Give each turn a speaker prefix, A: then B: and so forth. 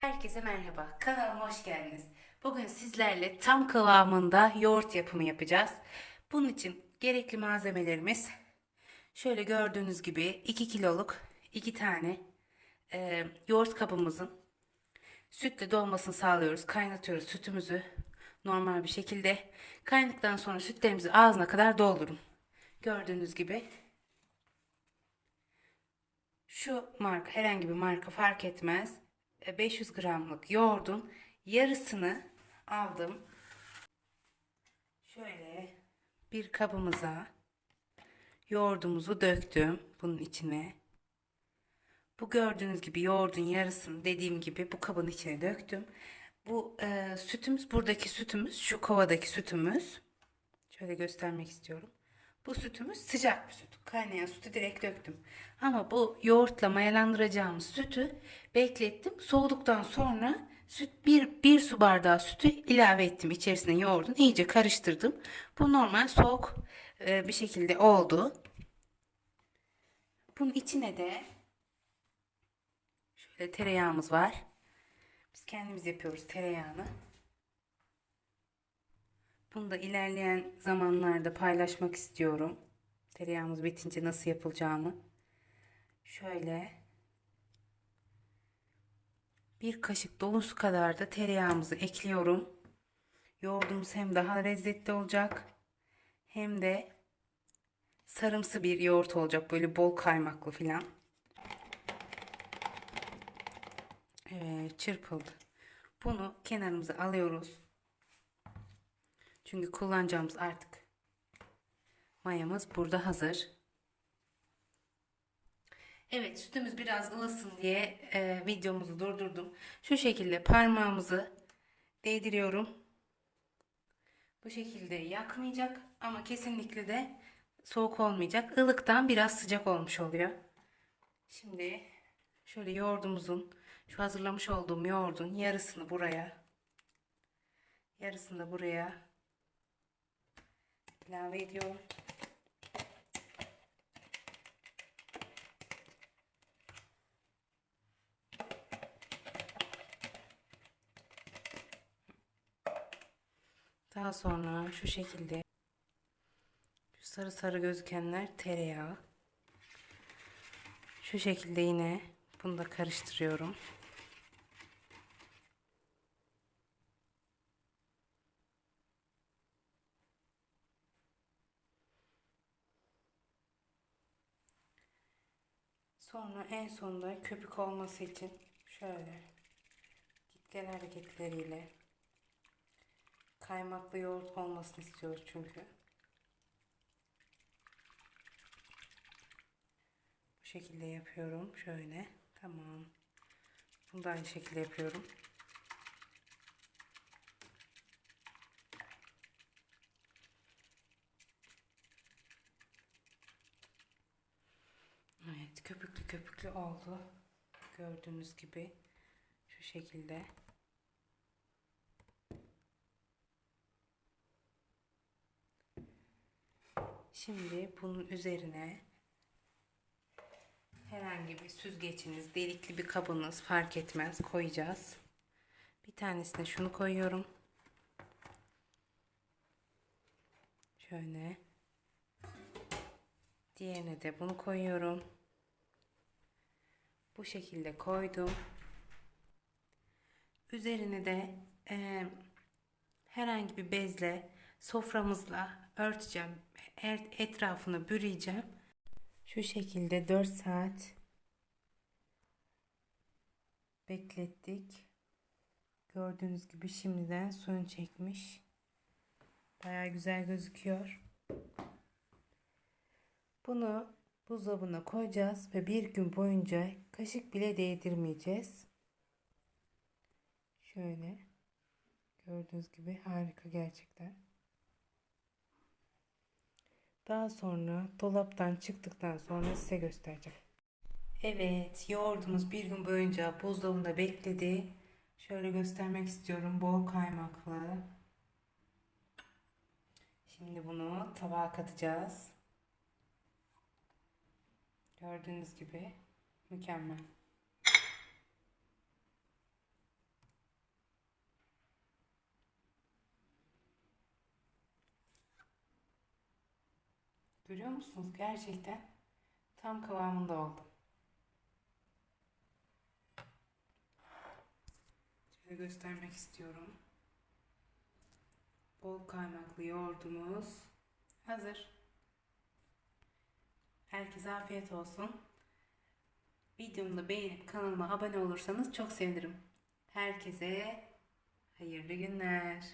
A: Herkese merhaba. Kanalıma hoş geldiniz. Bugün sizlerle tam kıvamında yoğurt yapımı yapacağız. Bunun için gerekli malzemelerimiz şöyle gördüğünüz gibi 2 kiloluk 2 tane e, yoğurt kabımızın sütle dolmasını sağlıyoruz. Kaynatıyoruz sütümüzü normal bir şekilde. Kaynadıktan sonra sütlerimizi ağzına kadar doldurun. Gördüğünüz gibi şu marka herhangi bir marka fark etmez. E, 500 gramlık yoğurdun yarısını aldım. Şöyle bir kabımıza yoğurdumuzu döktüm bunun içine. Bu gördüğünüz gibi yoğurdun yarısını dediğim gibi bu kabın içine döktüm. Bu e, sütümüz buradaki sütümüz şu kovadaki sütümüz. Şöyle göstermek istiyorum. Bu sütümüz sıcak bir süt. Kaynayan sütü direkt döktüm. Ama bu yoğurtla mayalandıracağımız sütü beklettim. Soğuduktan sonra süt bir, bir su bardağı sütü ilave ettim içerisine yoğurdun. iyice karıştırdım. Bu normal soğuk e, bir şekilde oldu. Bunun içine de şöyle tereyağımız var. Biz kendimiz yapıyoruz tereyağını. Bunu da ilerleyen zamanlarda paylaşmak istiyorum. Tereyağımız bitince nasıl yapılacağını. Şöyle bir kaşık dolusu kadar da tereyağımızı ekliyorum. Yoğurdumuz hem daha lezzetli olacak hem de sarımsı bir yoğurt olacak. Böyle bol kaymaklı filan. Evet çırpıldı. Bunu kenarımıza alıyoruz. Çünkü kullanacağımız artık mayamız burada hazır. Evet sütümüz biraz ılısın diye e, videomuzu durdurdum. Şu şekilde parmağımızı değdiriyorum. Bu şekilde yakmayacak ama kesinlikle de soğuk olmayacak. Ilıktan biraz sıcak olmuş oluyor. Şimdi şöyle yoğurdumuzun şu hazırlamış olduğum yoğurdun yarısını buraya yarısını da buraya ilave ediyorum. Daha sonra şu şekilde şu sarı sarı gözükenler tereyağı. Şu şekilde yine bunu da karıştırıyorum. Sonra en sonunda köpük olması için şöyle git gel hareketleriyle kaymaklı yoğurt olmasını istiyoruz çünkü. Bu şekilde yapıyorum. Şöyle. Tamam. Bunu da aynı şekilde yapıyorum. Evet, köpüklü köpüklü oldu. Gördüğünüz gibi şu şekilde. Şimdi bunun üzerine herhangi bir süzgeciniz, delikli bir kabınız fark etmez koyacağız. Bir tanesine şunu koyuyorum. Şöyle. Diğerine de bunu koyuyorum. Bu şekilde koydum. Üzerine de e, herhangi bir bezle soframızla örteceğim. Etrafını bürüyeceğim. Şu şekilde 4 saat beklettik. Gördüğünüz gibi şimdiden suyunu çekmiş. Baya güzel gözüküyor. Bunu buzdolabına koyacağız ve bir gün boyunca kaşık bile değdirmeyeceğiz. Şöyle gördüğünüz gibi harika gerçekten. Daha sonra dolaptan çıktıktan sonra size göstereceğim. Evet, yoğurdumuz bir gün boyunca buzdolabında bekledi. Şöyle göstermek istiyorum. Bol kaymaklı. Şimdi bunu tabağa katacağız. Gördüğünüz gibi mükemmel. Görüyor musunuz? Gerçekten tam kıvamında oldu. Şöyle göstermek istiyorum. Bol kaymaklı yoğurdumuz hazır. Herkese afiyet olsun. Videomu beğenip kanalıma abone olursanız çok sevinirim. Herkese hayırlı günler.